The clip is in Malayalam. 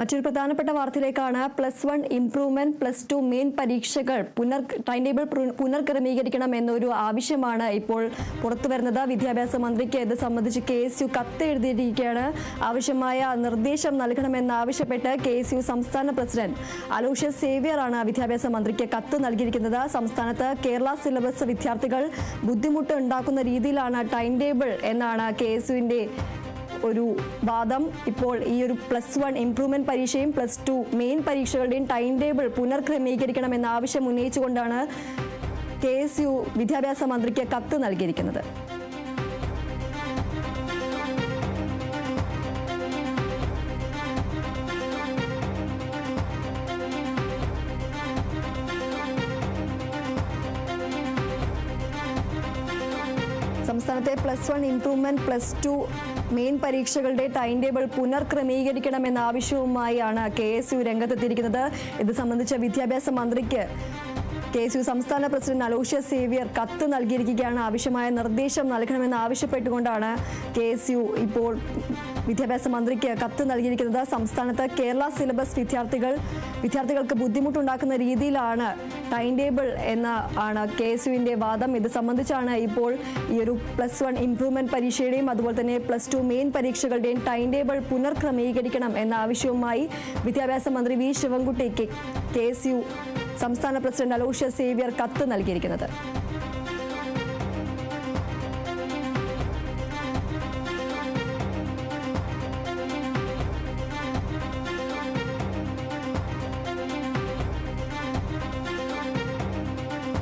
മറ്റൊരു പ്രധാനപ്പെട്ട വാർത്തയിലേക്കാണ് plus one improvement plus two main പരീക്ഷകൾ പുനർ ടൈം ടേബിൾ പുനർക്രമീകരിക്കണം എന്നൊരു ആവശ്യമാണ് ഇപ്പോൾ പുറത്തു വരുന്നത്. വിദ്യാഭ്യാസ മന്ത്രിക്ക് ഇത് സംബന്ധിച്ച് കെ എസ് യു കത്ത് എഴുതിയിരിക്കുകയാണ്. ആവശ്യമായ നിർദ്ദേശം നൽകണമെന്നാവശ്യപ്പെട്ട് കെ എസ് യു സംസ്ഥാന പ്രസിഡന്റ് അലോഷ്യസ് സേവ്യറാണ് വിദ്യാഭ്യാസ മന്ത്രിക്ക് കത്ത് നൽകിയിരിക്കുന്നത്. സംസ്ഥാനത്ത് കേരള സിലബസ് വിദ്യാർത്ഥികൾ ബുദ്ധിമുട്ട് ഉണ്ടാക്കുന്ന രീതിയിലാണ് ടൈം ടേബിൾ എന്നാണ് കെ എസ് യുവിന്റെ ഒരു വാദം. ഇപ്പോൾ ഈ ഒരു പ്ലസ് വൺ ഇംപ്രൂവ്മെന്റ് പരീക്ഷയും പ്ലസ് ടു മെയിൻ പരീക്ഷകളുടെയും ടൈം ടേബിൾ പുനർക്രമീകരിക്കണമെന്ന ആവശ്യം ഉന്നയിച്ചുകൊണ്ടാണ് കെ എസ് യു വിദ്യാഭ്യാസ മന്ത്രിക്ക് കത്ത് നൽകിയിരിക്കുന്നത്. സംസ്ഥാനത്തെ plus one improvement plus two main പരീക്ഷകളുടെ ടൈം ടേബിൾ പുനർക്രമീകരിക്കണമെന്ന ആവശ്യവുമായാണ് കെ എസ് യു രംഗത്തെത്തിയിരിക്കുന്നത്. ഇത് സംബന്ധിച്ച വിദ്യാഭ്യാസ മന്ത്രിക്ക് കെ എസ് യു സംസ്ഥാന പ്രസിഡന്റ് അലോഷ്യ സേവ്യർ കത്ത് നൽകിയിരിക്കുകയാണ്. ആവശ്യമായ നിർദ്ദേശം നൽകണമെന്ന് ആവശ്യപ്പെട്ടുകൊണ്ടാണ് കെ എസ് യു ഇപ്പോൾ വിദ്യാഭ്യാസ മന്ത്രിക്ക് കത്ത് നൽകിയിരിക്കുന്നത് സംസ്ഥാനത്ത് കേരള സിലബസ് വിദ്യാർത്ഥികൾ വിദ്യാർത്ഥികൾക്ക് ബുദ്ധിമുട്ടുണ്ടാക്കുന്ന രീതിയിലാണ് ടൈം ടേബിൾ എന്ന ആണ് കെ എസ് യുവിന്റെ വാദം. ഇത് സംബന്ധിച്ചാണ് ഇപ്പോൾ ഈ ഒരു പ്ലസ് വൺ ഇംപ്രൂവ്മെന്റ് പരീക്ഷയുടെയും അതുപോലെ തന്നെ പ്ലസ് ടു മെയിൻ പരീക്ഷകളുടെയും ടൈം ടേബിൾ പുനർക്രമീകരിക്കണം എന്ന ആവശ്യവുമായി വിദ്യാഭ്യാസ മന്ത്രി വി ശിവൻകുട്ടി കെ സംസ്ഥാന പ്രസിഡന്റ് അലോഷ്യ സേവ്യർ കത്ത് നൽകിയിരിക്കുന്നത്.